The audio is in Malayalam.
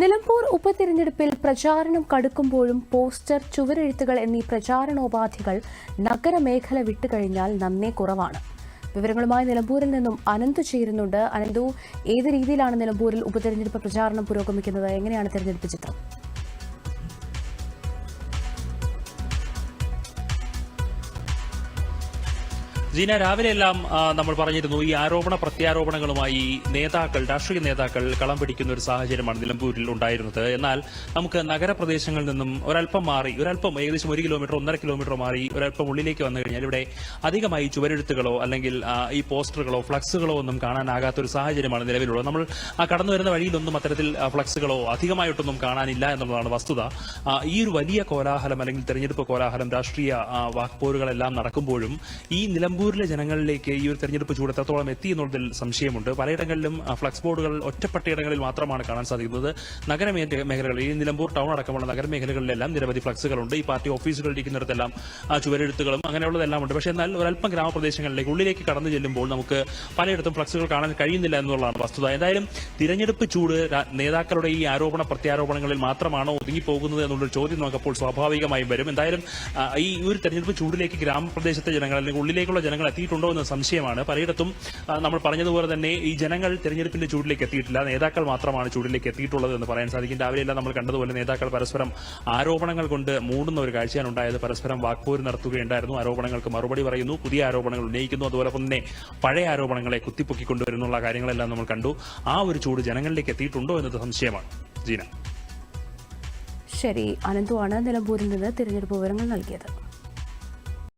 നിലമ്പൂർ ഉപതിരഞ്ഞെടുപ്പിൽ പ്രചാരണം കടുക്കുമ്പോഴും പോസ്റ്റർ ചുവരെഴുത്തുകൾ എന്നീ പ്രചാരണോപാധികൾ നഗരമേഖല വിട്ടുകഴിഞ്ഞാൽ നന്നേ കുറവാണ്. വിവരങ്ങളുമായി നിലമ്പൂരിൽ നിന്നും അനന്തു ചേരുന്നുണ്ട്. അനന്തു ഏത് രീതിയിലാണ് നിലമ്പൂരിൽ ഉപതെരഞ്ഞെടുപ്പ് പ്രചാരണം പുരോഗമിക്കുന്നത്? എങ്ങനെയാണ് തെരഞ്ഞെടുപ്പ് ചിത്രം? ജീന രാവിലെയെല്ലാം നമ്മൾ പറഞ്ഞിരുന്നു ഈ ആരോപണ പ്രത്യാരോപണങ്ങളുമായി നേതാക്കൾ രാഷ്ട്രീയ നേതാക്കൾ കളം പിടിക്കുന്ന ഒരു സാഹചര്യമാണ് നിലമ്പൂരിൽ ഉണ്ടായിരുന്നത്. എന്നാൽ നമുക്ക് നഗരപ്രദേശങ്ങളിൽ നിന്നും ഒരല്പം മാറി ഒരല്പം ഏകദേശം ഒരു കിലോമീറ്റർ ഒന്നര കിലോമീറ്റർ മാറി ഒരല്പം ഉള്ളിലേക്ക് വന്നു കഴിഞ്ഞാൽ ഇവിടെ അധികമായി ചുവരെഴുത്തുകളോ അല്ലെങ്കിൽ ഈ പോസ്റ്ററുകളോ ഫ്ലക്സുകളോ ഒന്നും കാണാനാകാത്ത ഒരു സാഹചര്യമാണ് നിലവിലുള്ളത്. നമ്മൾ കടന്നു വരുന്ന വഴിയിലൊന്നും അത്തരത്തിൽ ഫ്ലക്സുകളോ അധികമായിട്ടൊന്നും കാണാനില്ല എന്നുള്ളതാണ് വസ്തുത. ഈ ഒരു വലിയ കോലാഹലം അല്ലെങ്കിൽ തെരഞ്ഞെടുപ്പ് കോലാഹലം രാഷ്ട്രീയ വാക്പോരുകളെല്ലാം നടക്കുമ്പോഴും ഈ നിലമ്പൂരിലെ ജനങ്ങളിലേക്ക് ഈ ഒരു തെരഞ്ഞെടുപ്പ് ചൂട് എത്രത്തോളം എത്തി എന്നുള്ളതിൽ സംശയമുണ്ട്. പലയിടങ്ങളിലും ഫ്ലക്സ് ബോർഡുകൾ ഒറ്റപ്പെട്ടയിടങ്ങളിൽ മാത്രമാണ് കാണാൻ സാധിക്കുന്നത്. നഗര മേഖലകളിൽ ഈ നിലമ്പൂർ ടൗൺ അടക്കമുള്ള നഗരമേഖലകളിലെല്ലാം നിരവധി ഫ്ലക്സുകളുണ്ട്. ഈ പാർട്ടി ഓഫീസുകളിരിക്കുന്നിടത്തെല്ലാം ചുവരെഴുത്തുകളും അങ്ങനെയുള്ളതെല്ലാം ഉണ്ട് പക്ഷേ എന്നാൽ ഒരല്പം ഗ്രാമപ്രദേശങ്ങളിലേക്ക് ഉള്ളിലേക്ക് കടന്നു ചെല്ലുമ്പോൾ നമുക്ക് പലയിടത്തും ഫ്ലക്സുകൾ കാണാൻ കഴിയുന്നില്ല എന്നുള്ളതാണ് വസ്തുത. എന്തായാലും തിരഞ്ഞെടുപ്പ് ചൂട് നേതാക്കളുടെ ഈ ആരോപണ പ്രത്യാരോപണങ്ങളിൽ മാത്രമാണോ ഒതുങ്ങിപ്പോകുന്നത് എന്നുള്ളൊരു ചോദ്യം നമുക്കപ്പോൾ സ്വാഭാവികമായും വരും. എന്തായാലും ഈ ഒരു തെരഞ്ഞെടുപ്പ് ചൂടിലേക്ക് ഗ്രാമപ്രദേശത്തെ ജനങ്ങൾ അല്ലെങ്കിൽ ഉള്ളിലേക്കുള്ള ജനങ്ങൾ എത്തിയിട്ടുണ്ടോ എന്ന സംശയമാണ്. പലയിടത്തും നമ്മൾ പറഞ്ഞതുപോലെ തന്നെ ഈ ജനങ്ങൾ തെരഞ്ഞെടുപ്പിന്റെ ചൂടിലേക്ക് എത്തിയിട്ടില്ല. നേതാക്കൾ മാത്രമാണ് ചൂടിലേക്ക് എത്തിയിട്ടുള്ളത് എന്ന് പറയാൻ സാധിക്കും. രാവിലെയെല്ലാം നമ്മൾ കണ്ടതുപോലെ നേതാക്കൾ പരസ്പരം ആരോപണങ്ങൾ കൊണ്ട് മൂടുന്ന ഒരു കാഴ്ചയാണ് ഉണ്ടായത്. പരസ്പരം വാക്പോര് നടത്തുകയുണ്ടായിരുന്നു. ആരോപണങ്ങൾക്ക് മറുപടി പറയുന്നു. പുതിയ ആരോപണങ്ങൾ ഉന്നയിക്കുന്നു. അതുപോലെ തന്നെ പഴയ ആരോപണങ്ങളെ കുത്തിപ്പൊക്കിക്കൊണ്ടുവരുന്നുള്ള കാര്യങ്ങളെല്ലാം നമ്മൾ കണ്ടു. ആ ഒരു ചൂട് ജനങ്ങളിലേക്ക് എത്തിയിട്ടുണ്ടോ എന്നത് സംശയമാണ്. ജീന. ശരി. അനന്തുവാണ് നിലമ്പൂരിൽ നിന്ന് തിരഞ്ഞെടുപ്പ് വിവരങ്ങൾ നൽകിയത്.